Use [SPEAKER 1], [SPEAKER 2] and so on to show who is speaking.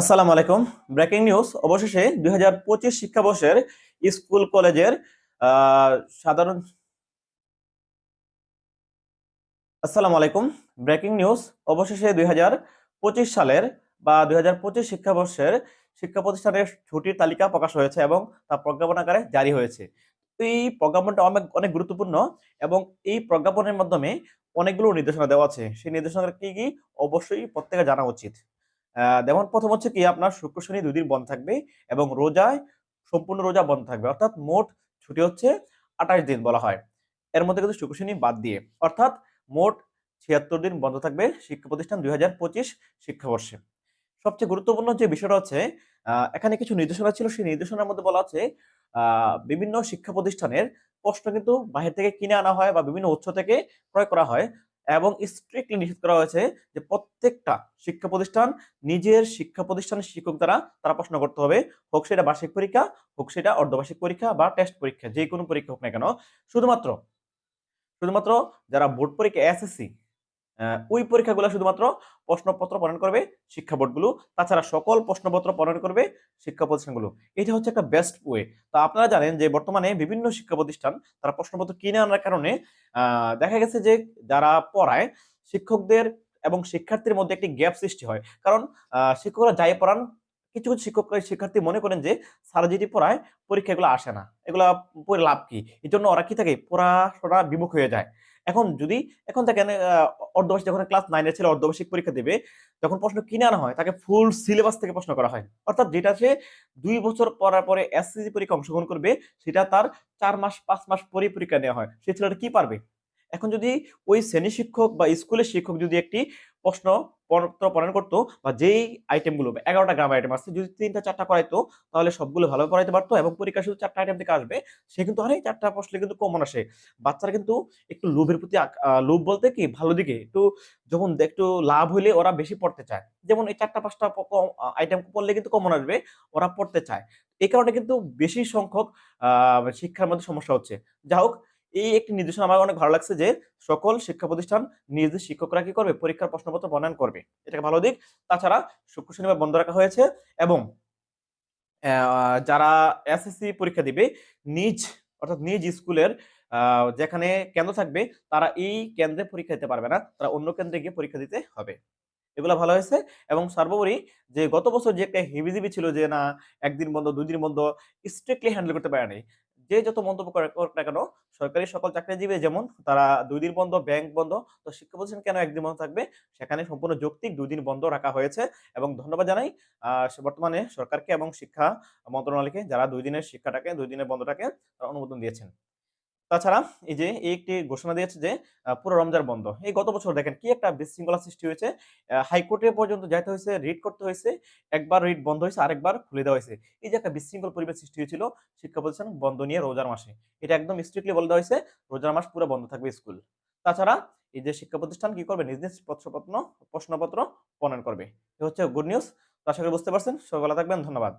[SPEAKER 1] আসসালামু আলাইকুম। Breaking news অবশেষে দুই হাজার পঁচিশ শিক্ষাবর্ষের স্কুল কলেজের সাধারণ আসসালামু আলাইকুম। ব্রেকিং নিউজ অবশেষে দুই হাজার পঁচিশ সালের বা দুই হাজার পঁচিশ শিক্ষাবর্ষের শিক্ষা প্রতিষ্ঠানের ছুটির তালিকা প্রকাশ হয়েছে এবং তা প্রজ্ঞাপন আকারে জারি হয়েছে। এই প্রজ্ঞাপনটা অনেক অনেক গুরুত্বপূর্ণ এবং এই প্রজ্ঞাপনের মাধ্যমে অনেকগুলো নির্দেশনা দেওয়া আছে। সেই নির্দেশনা কি কি? অবশ্যই প্রত্যেকে জানা উচিত। যেমন প্রথম হচ্ছে কি আপনার শুক্র, শনি দুই দিন বন্ধ থাকবে এবং রোজায় সম্পূর্ণ রোজা বন্ধ থাকবে। অর্থাৎ মোট ছুটি হচ্ছে আঠাশ দিন বলা হয়। এর মধ্যে কিন্তু শুক্র, শনি বাদ দিয়ে। অর্থাৎ মোট ছিয়াত্তর দিন বন্ধ থাকবে শিক্ষা প্রতিষ্ঠান দুই হাজার পঁচিশ শিক্ষাবর্ষে। সবচেয়ে গুরুত্বপূর্ণ যে বিষয়টা হচ্ছে এখানে কিছু নির্দেশনা ছিল। সেই নির্দেশনার মধ্যে বলা আছে বিভিন্ন শিক্ষা প্রতিষ্ঠানের প্রশ্ন কিন্তু বাহির থেকে কিনে আনা হয় বা বিভিন্ন উৎস থেকে ক্রয় করা হয়। এবং স্ট্রিক্টলি নিষেধ করা হয়েছে যে প্রত্যেকটা শিক্ষা প্রতিষ্ঠান, নিজের শিক্ষা প্রতিষ্ঠানের শিক্ষক দ্বারা তারা প্রশ্ন করতে হবে, হোক সেটা বার্ষিক পরীক্ষা, হোক সেটা অর্ধবার্ষিক পরীক্ষা বা টেস্ট পরীক্ষা যে কোনো পরীক্ষা হোক না কেন। শুধুমাত্র শুধুমাত্র যারা বোর্ড পরীক্ষা এসএসসি ওই পরীক্ষাগুলো শুধুমাত্র প্রশ্নপত্র প্রণয়ন করবে শিক্ষা বোর্ডগুলো, তাছাড়া সকল প্রশ্নপত্র প্রণয়ন করবে শিক্ষা প্রতিষ্ঠানগুলো। এটা হচ্ছে একটা বেস্ট ওয়ে তা আপনারা জানেন যে বর্তমানে বিভিন্ন শিক্ষা প্রতিষ্ঠান তারা প্রশ্নপত্র কিনে আনার কারণে দেখা গেছে যে যারা পড়ায়, শিক্ষকদের এবং শিক্ষার্থীর মধ্যে একটি গ্যাপ সৃষ্টি হয়। কারণ শিক্ষকরা যাই পড়ান, কিছু কিছু শিক্ষক, শিক্ষার্থী মনে করেন যে সারা যেটি পড়ায় পরীক্ষা এগুলো আসে না। এগুলা পড়ে লাভ কি? এই জন্য ওরা কি থাকে? পড়াশোনা বিমুখ হয়ে যায়। এখন যদি, এখন তাকে অর্ধবার্ষিক যখন ক্লাস নাইনের ছেলে অর্ধবার্ষিক পরীক্ষা দেবে, তখন প্রশ্ন কিনে আনা হয়? তাকে ফুল সিলেবাস থেকে প্রশ্ন করা হয়। অর্থাৎ যেটা সে দুই বছর পড়ার পরে এসএসসি পরীক্ষা অংশগ্রহণ করবে, সেটা তার চার মাস, পাঁচ মাস পরে পরীক্ষা নেওয়া হয়। সে ছেলেটা কি পারবে? এখন যদি ওই শ্রেণি শিক্ষক বা স্কুলের শিক্ষক যদি একটি প্রশ্ন প্রণয়ন করতো বা যেই আইটেমগুলো এগারোটা গ্রাম আইটেম আসছে যদি তিনটা, চারটা করাইতো, তাহলে সবগুলো ভালো পড়াইতে পারতো এবং পরীক্ষা শুধু চারটা আইটেম থেকে আসবে, সে কিন্তু আরে চারটা প্রশ্ন কিন্তু কমন আসে। বাচ্চারা কিন্তু একটু লোভের প্রতি লোভ বলতে কি, ভালো দিকে একটু যখন একটু লাভ হইলে ওরা বেশি পড়তে চায়। যেমন এই চারটা, পাঁচটা আইটেম পড়লে কিন্তু কমন আসবে, ওরা পড়তে চায়। এই কারণে কিন্তু বেশি সংখ্যক শিক্ষার মধ্যে সমস্যা হচ্ছে। যা হোক এই একটি নির্দেশনা আমার অনেক ভালো লাগছে যে সকল শিক্ষা প্রতিষ্ঠান নিজেদের শিক্ষকরা কি করবে? পরীক্ষার প্রশ্নপত্র প্রণয়ন করবে। এটা একটা ভালো দিক। তাছাড়া শুক্র শনিবার বন্ধ রাখা হয়েছে এবং যারা এসএসসি পরীক্ষা দিবে, নিজ, অর্থাৎ নিজ স্কুলের যেখানে কেন্দ্র থাকবে, তারা এই কেন্দ্রে পরীক্ষা দিতে পারবে না। তারা অন্য কেন্দ্রে গিয়ে পরীক্ষা দিতে হবে। এগুলো ভালো হয়েছে এবং সর্বোপরি যে গত বছর যে একটা হিবিজিবি ছিল যে না, একদিন বন্ধ দুই দিন বন্ধ স্ট্রিক্টলি হ্যান্ডেল করতে পারে নাই যে যত মন্তব্য করে না কেন, সরকারি সকল চাকরিজীবী যেমন তারা দুই দিন বন্ধ ব্যাংক বন্ধ, তো শিক্ষা প্রতিষ্ঠান কেন একদিন বন্ধ থাকবে? সেখানে সম্পূর্ণ যৌক্তিক দুই দিন বন্ধ রাখা হয়েছে এবং ধন্যবাদ জানাই বর্তমানে সরকারকে এবং শিক্ষা মন্ত্রণালয়কে যারা দুই দিনের শিক্ষাটাকে, দুই দিনের বন্ধটাকে তারা অনুমোদন দিয়েছেন। তাছাড়া এই যে একটি ঘোষণা দিয়েছে যে পুরো রমজান বন্ধ। এই গত বছর দেখেন কি একটা বিশৃঙ্খলা সৃষ্টি হয়েছে। হাইকোর্টে পর্যন্ত যাইতে হয়েছে, রিট করতে হয়েছে, একবার রিট বন্ধ হয়েছে, আরেকবার খুলে দেওয়া হয়েছে। এই যে একটা বিশৃঙ্খল পরিবেশ সৃষ্টি হয়েছিল, শিক্ষা প্রতিষ্ঠান বন্ধ নিয়ে রোজার মাসে। এটা একদম স্ট্রিক্টলি বলে দেওয়া হয়েছে, রোজার মাস পুরো বন্ধ থাকবে স্কুল। তাছাড়া এই যে শিক্ষা প্রতিষ্ঠান কি করবে? নিজ নিজ প্রশ্নপত্র প্রশ্নপত্র প্রণয়ন করবে। এ হচ্ছে গুড নিউজ তো আশা করি বুঝতে পারছেন। সবাই ভালো থাকবেন, ধন্যবাদ।